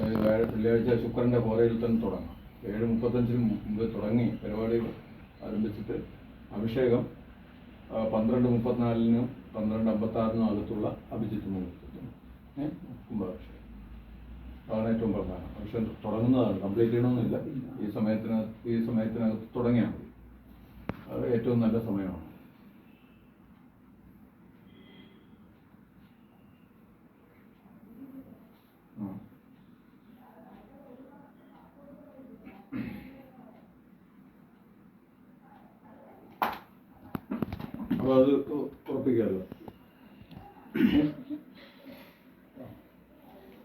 വെള്ളിയാഴ്ച ശുക്രന്റെ പോരയിൽ തന്നെ തുടങ്ങാം. ഏഴ് മുപ്പത്തഞ്ചിന് മുമ്പ് തുടങ്ങി പരിപാടികൾ ആരംഭിച്ചിട്ട് അഭിഷേകം പന്ത്രണ്ട് മുപ്പത്തിനാലിനും പന്ത്രണ്ട് അമ്പത്താറിനും അകത്തുള്ള അഭിജിത്ത് മുഹൂർത്തത്തിന്. കുംഭാഭിഷേകം അതാണ് ഏറ്റവും പ്രധാനം. അഭിഷേകം തുടങ്ങുന്നതാണ്. കംപ്ലീറ്റ് ചെയ്യണമെന്നില്ല ഈ സമയത്തിന് ഈ സമയത്തിനകത്ത് തുടങ്ങിയാൽ മതി. അത് ഏറ്റവും നല്ല സമയമാണ് ആ. അപ്പൊ അത് ഉ- ഉറപ്പിക്കാമല്ലോ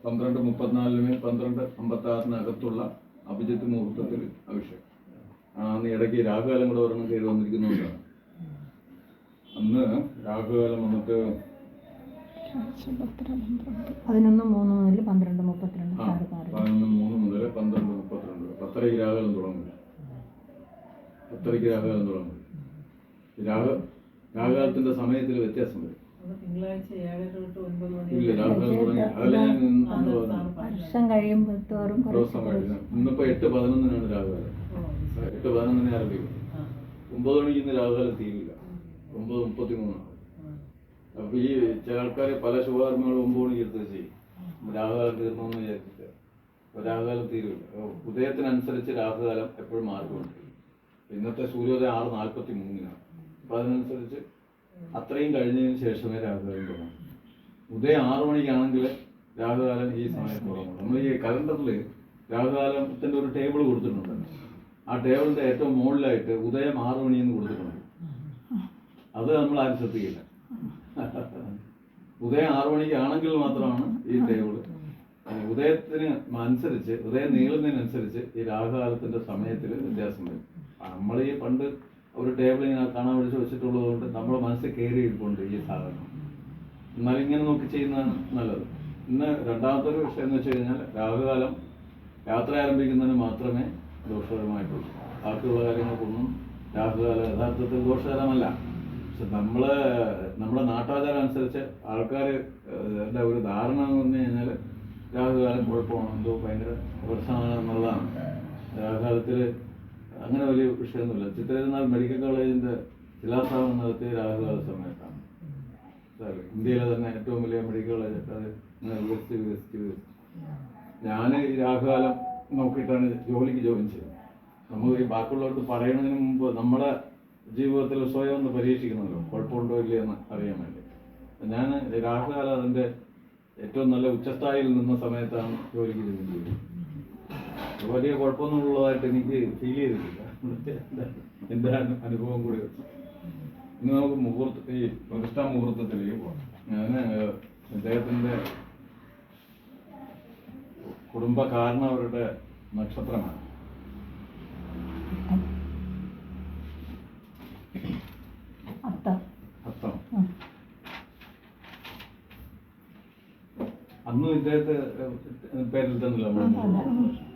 പന്ത്രണ്ട് മുപ്പത്തിനാലിന് പന്ത്രണ്ട് അമ്പത്തി ആറിനകത്തുള്ള അഭിജിത്ത് മുഹൂർത്തത്തിൽ അഭിഷേകം. അന്ന് ഇടയ്ക്ക് രാഹുകാലം കൂടെ ഒരെണ്ണം കയറി വന്നിരിക്കുന്നുണ്ടാണ് അന്ന് രാഹുകാലം വന്നിട്ട് പതിനൊന്ന് മൂന്ന് മുതൽ പന്ത്രണ്ട് മുപ്പത്തിരണ്ട് ആ ആറ് ആറ് പതിനൊന്ന് മൂന്ന് മുതൽ പന്ത്രണ്ട് മുപ്പത്തിരണ്ട്. വരെ. പത്തരയ്ക്ക് രാഹുകാലം തുടങ്ങും. പത്തരയ്ക്ക് രാഹുകാലം തുടങ്ങും. രാഹു രാഹുകാലത്തിന്റെ സമയത്തിൽ വ്യത്യാസം വരും. വർഷം കഴിയുമ്പോൾ തോറും ദിവസം ഇന്നിപ്പോ എട്ട് പതിനൊന്നിനാണ് രാഹുകാലം ഓ, എട്ട് പതിനൊന്നിനെ ആരംഭിക്കും. ഒമ്പത് മണിക്ക് ഇന്ന് രാഹുകാലം തീരില്ല. ഒമ്പത് മുപ്പത്തി മൂന്നാണ്. അപ്പൊ ഈ ചില ആൾക്കാരെ പല ശുഭകർമ്മങ്ങളും ഒമ്പത് മണിക്ക് എടുത്ത് ചെയ്യും രാഹുകാലം തീർന്നെന്ന് വിചാരിച്ചിട്ട്. അപ്പൊ രാഹുകാലം തീരില്ല. ഉദയത്തിനനുസരിച്ച് രാഹുകാലം എപ്പോഴും മാറിക്കൊണ്ടിരിക്കും. ഇന്നത്തെ സൂര്യോദയം ആറ് നാൽപ്പത്തി മൂന്നിനാണ് അപ്പൊ അതിനനുസരിച്ച് അത്രയും കഴിഞ്ഞതിന് ശേഷമേ രാഹുകാലം തുടങ്ങും. ഉദയം ആറു മണിക്കാണെങ്കിൽ രാഹുകാലം ഈ സമയത്ത് തുടങ്ങും. നമ്മൾ ഈ കലണ്ടറിൽ രാഹുകാലത്തിന്റെ ഒരു ടേബിൾ കൊടുത്തിട്ടുണ്ട്. ആ ടേബിളിന്റെ ഏറ്റവും മുകളിലായിട്ട് ഉദയം ആറു മണിയെന്ന് കൊടുത്തിട്ടുണ്ട്. അത് നമ്മൾ ആരും ശ്രദ്ധിക്കില്ല. ഉദയം ആറു മണിക്കാണെങ്കിൽ മാത്രമാണ് ഈ ടേബിൾ. ഉദയത്തിന് അനുസരിച്ച് ഉദയം നീളുന്നതിനനുസരിച്ച് ഈ രാഹുകാലത്തിന്റെ സമയത്തിൽ വ്യത്യാസം വരും. നമ്മൾ ഈ പണ്ട് ഒരു ടേബിൾ ഇങ്ങനെ കാണാൻ വിളിച്ച് വെച്ചിട്ടുള്ളത് കൊണ്ട് നമ്മുടെ മനസ്സിൽ കയറി ഇരിപ്പുണ്ട് ഈ സാധനം. എന്നാലും ഇങ്ങനെ നോക്കി ചെയ്യുന്നതാണ് നല്ലത്. ഇന്ന് രണ്ടാമത്തെ ഒരു വിഷയം എന്ന് വെച്ച് കഴിഞ്ഞാൽ രാഹുകാലം യാത്ര ആരംഭിക്കുന്നതിന് മാത്രമേ ദോഷകരമായിട്ടുള്ളൂ ബാക്കിയുള്ള കാര്യങ്ങൾക്കൊന്നും രാഹുകാലം യഥാർത്ഥത്തിൽ ദോഷകരമല്ല. പക്ഷെ നമ്മൾ നമ്മുടെ നാട്ടാചാരം അനുസരിച്ച് ആൾക്കാർ ഒരു ധാരണ എന്ന് പറഞ്ഞു കഴിഞ്ഞാൽ രാഹുകാലം കുഴപ്പമാണ്? എന്തോ ഭയങ്കര പ്രശ്നമാണ് എന്നുള്ളതാണ് രാഹുകാലത്തിൽ അങ്ങനെ വലിയ വിഷയമൊന്നുമില്ല. ചിത്രനാൾ മെഡിക്കൽ കോളേജിന്റെ ശിലാസ്ഥാപനം നടത്തിയ രാഹുൽ സമയത്താണ്. ഇന്ത്യയിലെ തന്നെ ഏറ്റവും വലിയ മെഡിക്കൽ കോളേജ് അത് വികസിച്ച് വികസിച്ച് ഞാൻ ഈ രാഹുകാലം നോക്കിയിട്ടാണ് ജോലിക്ക് ജോയിൻ ചെയ്തത് നമുക്ക് ഈ ബാക്കിയുള്ളവർക്ക് പറയുന്നതിന് മുമ്പ് നമ്മുടെ ജീവിതത്തിൽ സ്വയം ഒന്ന് പരീക്ഷിക്കണമല്ലോ. കുഴപ്പമുണ്ടോ ഇല്ല എന്ന് അറിയാൻ വേണ്ടി. ഞാൻ രാഹുകാലം അതിന്റെ ഏറ്റവും നല്ല ഉച്ചസ്ഥായിയിൽ നിന്ന സമയത്താണ് ജോലിക്ക് ജോയിൻ ചെയ്തത്. വലിയ കുഴപ്പമൊന്നും ഉള്ളതായിട്ട് എനിക്ക് ഫീൽ ചെയ്തിട്ടില്ല. എന്റെ അനുഭവം കൂടി ഇന്ന് നമുക്ക് മുഹൂർത്ത ഈ പ്രതിഷ്ഠാ മുഹൂർത്തത്തിലേക്ക് പോകാം. ഞാൻ അദ്ദേഹത്തിന്റെ കുടുംബകാരണവരുടെ നക്ഷത്രമാണ്. അത്തം. അത്തം. ഉം. അന്നും ഇദ്ദേഹത്തെ പേരിൽ തന്നില്ല. നമ്മൾ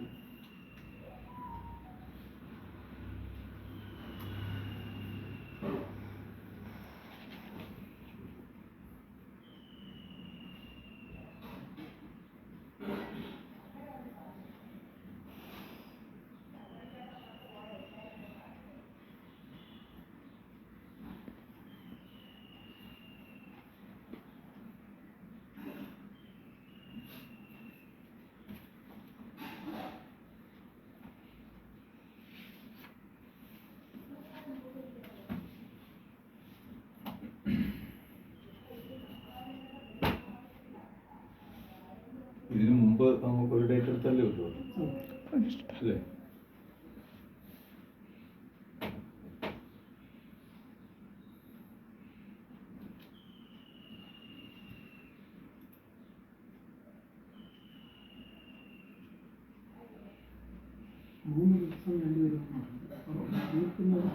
ഇതിനു മുമ്പ് നമുക്ക് ഒരു ഡേറ്റ് എടുത്തല്ലേ പറ്റുള്ളൂ അല്ലേ മൂന്ന് ദിവസം വേണ്ടിവരും ജീവിക്കുന്നത്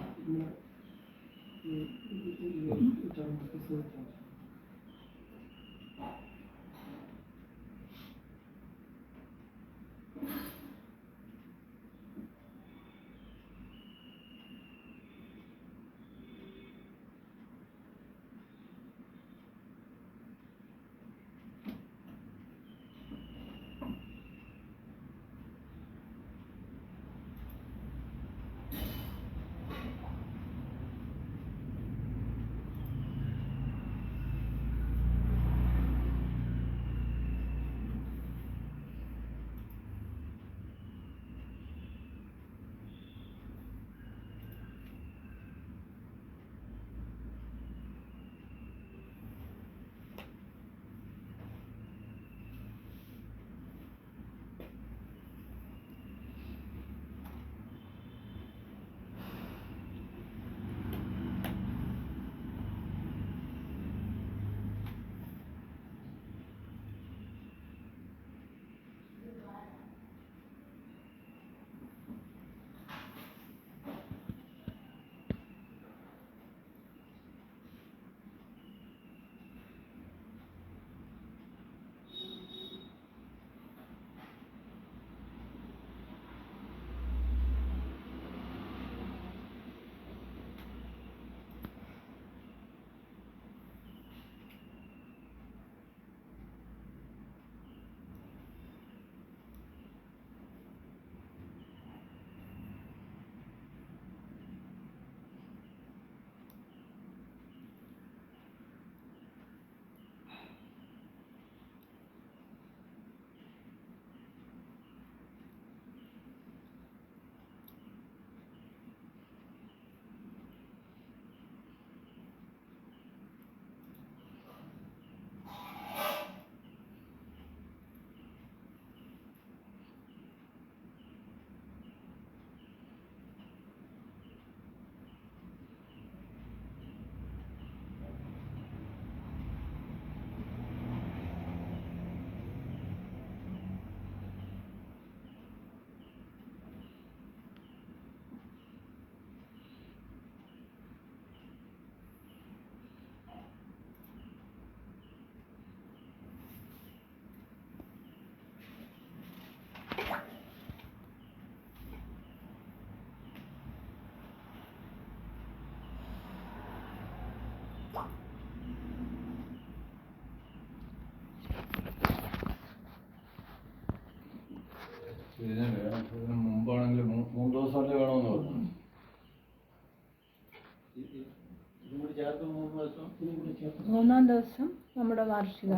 മൂന്നാം ദിവസം നമ്മുടെ വാർഷിക.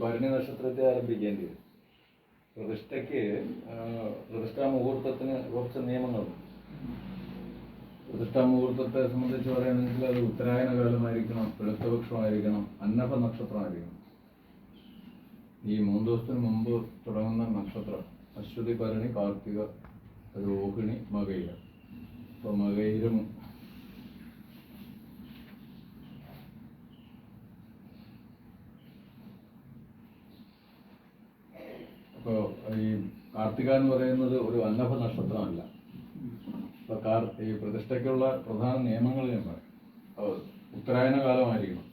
ഭരണി നക്ഷത്രത്തെ ആരംഭിക്കേണ്ടി വരും. പ്രതിഷ്ഠയ്ക്ക് പ്രതിഷ്ഠാ മുഹൂർത്തത്തിന് കുറച്ച് നിയമങ്ങളുണ്ട്. പ്രതിഷ്ഠാ മുഹൂർത്തത്തെ സംബന്ധിച്ച് പറയുകയാണെങ്കിൽ അത് ഉത്തരായന കാലമായിരിക്കണം വെളുത്തപക്ഷമായിരിക്കണം അന്നഭ നക്ഷത്രമായിരിക്കണം. ഈ മൂന്ന് ദിവസത്തിന് മുമ്പ് തുടങ്ങുന്ന നക്ഷത്രം അശ്വതി ഭരണി കാർത്തിക രോഹിണി മകയിര അപ്പോൾ മകയിരം അപ്പോൾ ഈ കാർത്തിക എന്ന് പറയുന്നത് ഒരു അന്നഭ നക്ഷത്രമല്ല. അപ്പൊ കാർ ഈ പ്രതിഷ്ഠയ്ക്കുള്ള പ്രധാന നിയമങ്ങൾ ഞാൻ പറയും. അപ്പോൾ ഉത്തരായന കാലമായിരിക്കണം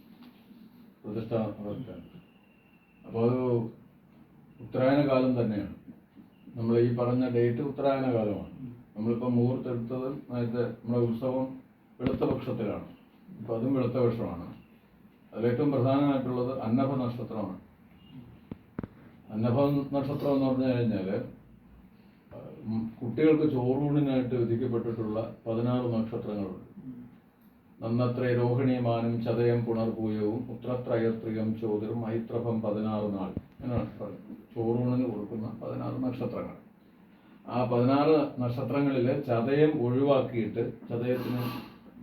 പ്രതിഷ്ഠ അപ്പോൾ അത് ഉത്തരായന കാലം തന്നെയാണ്. നമ്മൾ ഈ പറഞ്ഞ ഡേറ്റ് ഉത്തരായന കാലമാണ് നമ്മളിപ്പോൾ മുഹൂർത്തം എടുത്തത് നേരത്തെ നമ്മുടെ ഉത്സവം വെളുത്ത പക്ഷത്തിലാണ് അപ്പോൾ അതും വെളുത്ത പക്ഷമാണ് അതിലേറ്റവും പ്രധാനമായിട്ടുള്ളത് അന്നഭ നക്ഷത്രമാണ്. അന്നഭ നക്ഷത്രം എന്ന് പറഞ്ഞു കഴിഞ്ഞാൽ കുട്ടികൾക്ക് ചോറൂണിനായിട്ട് വിധിക്കപ്പെട്ടിട്ടുള്ള പതിനാറ് നക്ഷത്രങ്ങളുണ്ട്. നന്നത്ര രോഹിണിമാനും ചതയം പുണർപൂയവും ഉത്രത്രയത്രികം ചോദ്യം മൈത്രഭം പതിനാറ് നാൾ എന്നാണ് പറയുന്നത്. ചോറൂണിന് കൊടുക്കുന്ന പതിനാറ് നക്ഷത്രങ്ങൾ. ആ പതിനാറ് നക്ഷത്രങ്ങളിൽ ചതയം ഒഴിവാക്കിയിട്ട് ചതയത്തിന്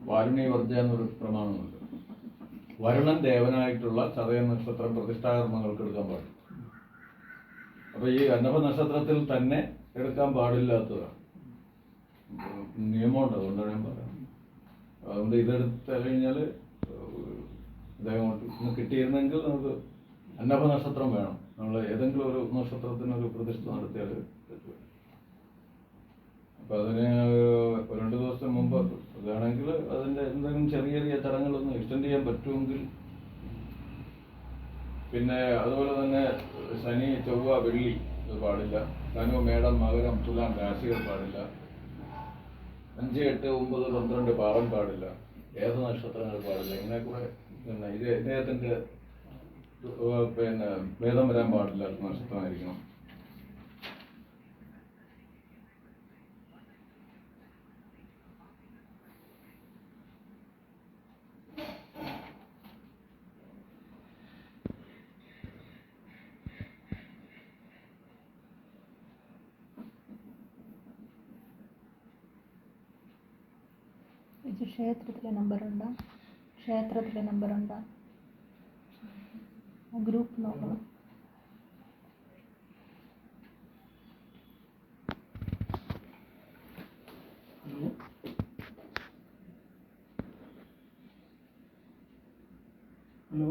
വാരുണി വർജ എന്നൊരു പ്രമാണമുണ്ട്. വരുണൻ ദേവനായിട്ടുള്ള ചതയ നക്ഷത്രം പ്രതിഷ്ഠാകർമ്മങ്ങൾക്ക് എടുക്കാൻ പാടില്ല. അപ്പൊ ഈ അന്നഭ നക്ഷത്രത്തിൽ തന്നെ എടുക്കാൻ പാടില്ലാത്തതാണ് നിയമമുണ്ട് അതുകൊണ്ടാണ് ഞാൻ പറയുന്നത്. അതുകൊണ്ട് ഇതെടുത്ത് കഴിഞ്ഞാൽ ഇദ്ദേഹം കിട്ടിയിരുന്നെങ്കിൽ നമുക്ക് അന്നഭ നക്ഷത്രം വേണം. നമ്മൾ ഏതെങ്കിലും ഒരു നക്ഷത്രത്തിന് ഒരു പ്രതിഷ്ഠ നടത്തിയാൽ അപ്പൊ അതിന് ഒരു രണ്ട് ദിവസം മുമ്പ് വേണമെങ്കിൽ അതിന്റെ എന്തെങ്കിലും ചെറിയ ചെറിയ ചടങ്ങുകളൊന്ന് എക്സ്റ്റെൻഡ് ചെയ്യാൻ പറ്റുമെങ്കിൽ പിന്നെ അതുപോലെ തന്നെ ശനി ചൊവ്വ വെള്ളി ഇത് പാടില്ല. ധനു മേടം മകരം തുലാം രാശികൾ പാടില്ല. അഞ്ച് എട്ട് ഒമ്പത് പന്ത്രണ്ട് പാറം പാടില്ല. ഏത് നക്ഷത്രങ്ങൾ പാടില്ല. ഇങ്ങനെ കൂടെ പിന്നെ ഇത് ഇദ്ദേഹത്തിന്റെ പിന്നെ ഭേദം വരാൻ പാടില്ല നക്ഷത്രമായിരിക്കണം. ക്ഷേത്രത്തിലെ നമ്പറുണ്ടോ ക്ഷേത്രത്തിലെ നമ്പറുണ്ടോ ഗ്രൂപ്പ് നോക്കണം. ഹലോ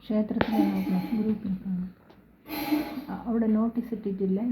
ക്ഷേത്രത്തിലെ നോക്കണം ഗ്രൂപ്പിൽ കാണാം ആ, അവിടെ നോട്ടീസ് ഇട്ടിട്ടില്ലേ?